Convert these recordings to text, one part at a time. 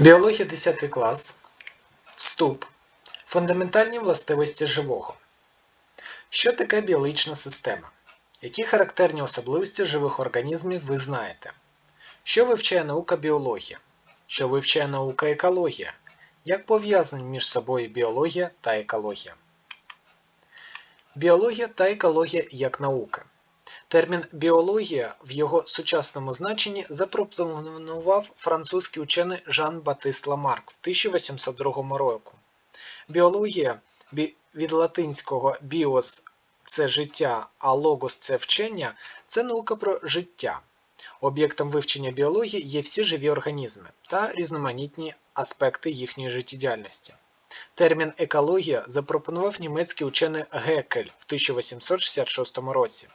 Біологія 10 клас. Вступ. Фундаментальні властивості живого. Що таке біологічна система? Які характерні особливості живих організмів ви знаєте? Що вивчає наука біологія? Що вивчає наука екологія? Як пов'язані між собою біологія та екологія? Біологія та екологія як наука. Термін біологія в його сучасному значенні запропонував французький учений Жан Батист Ламарк в 1802 році. Біологія від латинського біос це життя, а логос це вчення це наука про життя. Об'єктом вивчення біології є всі живі організми та різноманітні аспекти їхньої життєдіяльності. Термін екологія запропонував німецький учений Гекель в 1866 році.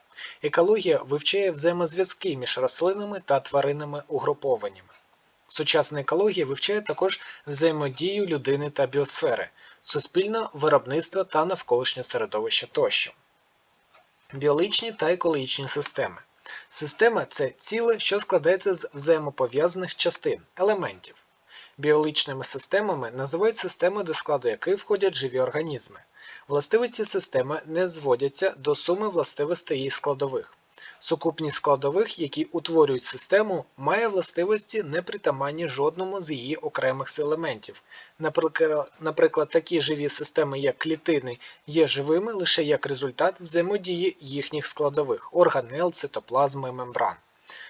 Екологія вивчає взаємозв'язки між рослинними та тваринними угрупованнями. Сучасна екологія вивчає також взаємодію людини та біосфери, суспільне виробництво та навколишнє середовище тощо. Біологічні та екологічні системи. Система це ціле, що складається з взаємопов'язаних частин, елементів. Біологічними системами називають системи, до складу яких входять живі організми. Властивості системи не зводяться до суми властивостей її складових. Сукупність складових, які утворюють систему, має властивості непритаманні жодному з її окремих елементів. Наприклад, такі живі системи, як клітини, є живими лише як результат взаємодії їхніх складових органел, цитоплазми, мембран.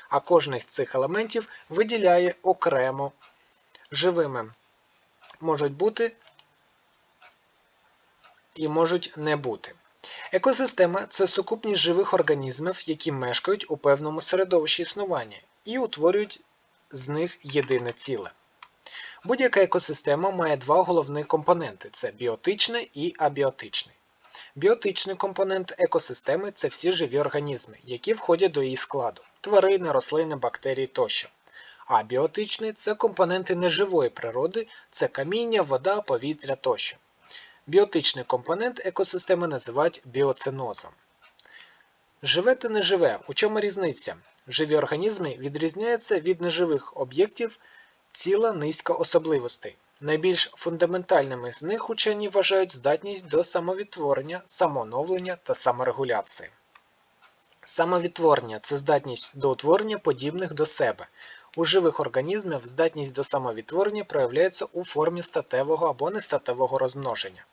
А кожний з цих елементів виділяє окремо живими. Можуть бути і можуть не бути. Екосистема це сукупність живих організмів, які мешкають у певному середовищі існування і утворюють з них єдине ціле. Будь-яка екосистема має два головні компоненти це біотичний і абіотичний. Біотичний компонент екосистеми це всі живі організми, які входять до її складу тварини, рослини, бактерії тощо. А біотичний це компоненти неживої природи, це каміння, вода, повітря тощо. Біотичний компонент екосистеми називають біоцинозом. Живе та неживе. У чому різниця? Живі організми відрізняються від неживих об'єктів ціла низка особливостей. Найбільш фундаментальними з них учені вважають здатність до самовідтворення, самооновлення та саморегуляції. Самовідтворення це здатність до утворення подібних до себе. У живих організмів здатність до самовідтворення проявляється у формі статевого або нестатевого розмноження.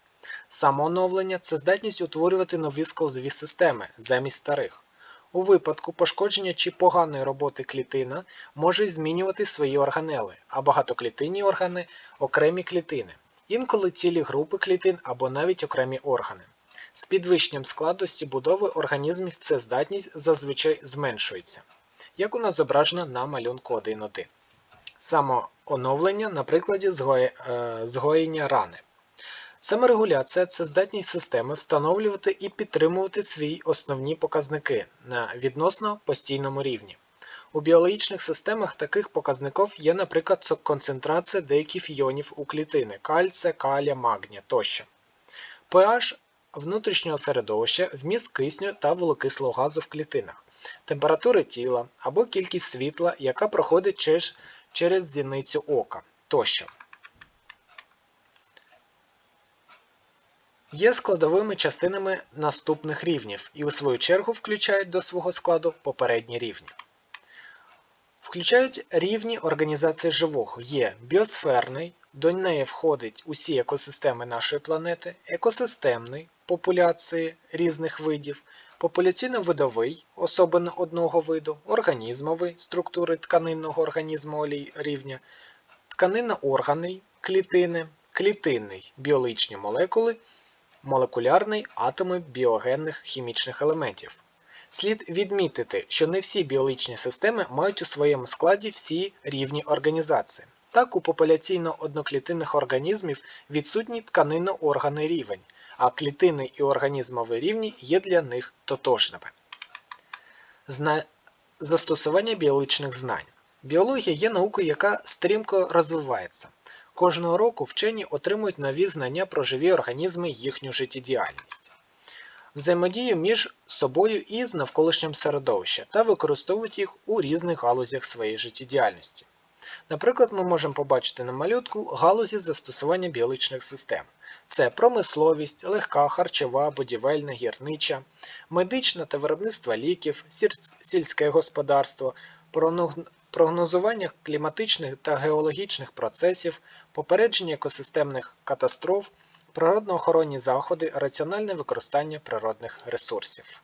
Самооновлення це здатність утворювати нові складові системи замість старих. У випадку пошкодження чи поганої роботи клітина може змінювати свої органели, а багатоклітинні органи окремі клітини, інколи цілі групи клітин або навіть окремі органи. З підвищенням складності будови організмів ця здатність зазвичай зменшується, як у нас зображено на малюнку 1.1. Самооновлення на прикладі е, згоєння рани. Саморегуляція це здатність системи встановлювати і підтримувати свої основні показники на відносно постійному рівні. У біологічних системах таких показників є, наприклад, концентрація деяких іонів у клітини кальція, калія, магнія тощо. pH внутрішнього середовища, вміст кисню та вуглекислого газу в клітинах, температури тіла або кількість світла, яка проходить через, через зіницю ока тощо. Є складовими частинами наступних рівнів і у свою чергу включають до свого складу попередні рівні. Включають рівні організації живого. Є біосферний, до неї входить усі екосистеми нашої планети, екосистемний популяції різних видів, популяційно-видовий, особливо одного виду, організмовий структури тканинного організму рівня, тканинно-органний клітини, клітинний біологічні молекули, молекулярний атоми біогенних хімічних елементів. Слід відмітити, що не всі біологічні системи мають у своєму складі всі рівні організації. Так, у популяційно-одноклітинних організмів відсутній тканинно-органний рівень, а клітинний і організмовий рівні є для них тотожними. Зна... Застосування біологічних знань. Біологія є наукою, яка стрімко розвивається. Кожного року вчені отримують нові знання про живі організми і їхню життєдіяльність, взаємодію між собою і з навколишнім середовищем та використовують їх у різних галузях своєї життєдіяльності. Наприклад, ми можемо побачити на малютку галузі застосування біологічних систем. Це промисловість, легка, харчова, будівельна, гірнича, медична та виробництво ліків, сільське господарство, прогнозування кліматичних та геологічних процесів, попередження екосистемних катастроф, природоохоронні заходи, раціональне використання природних ресурсів.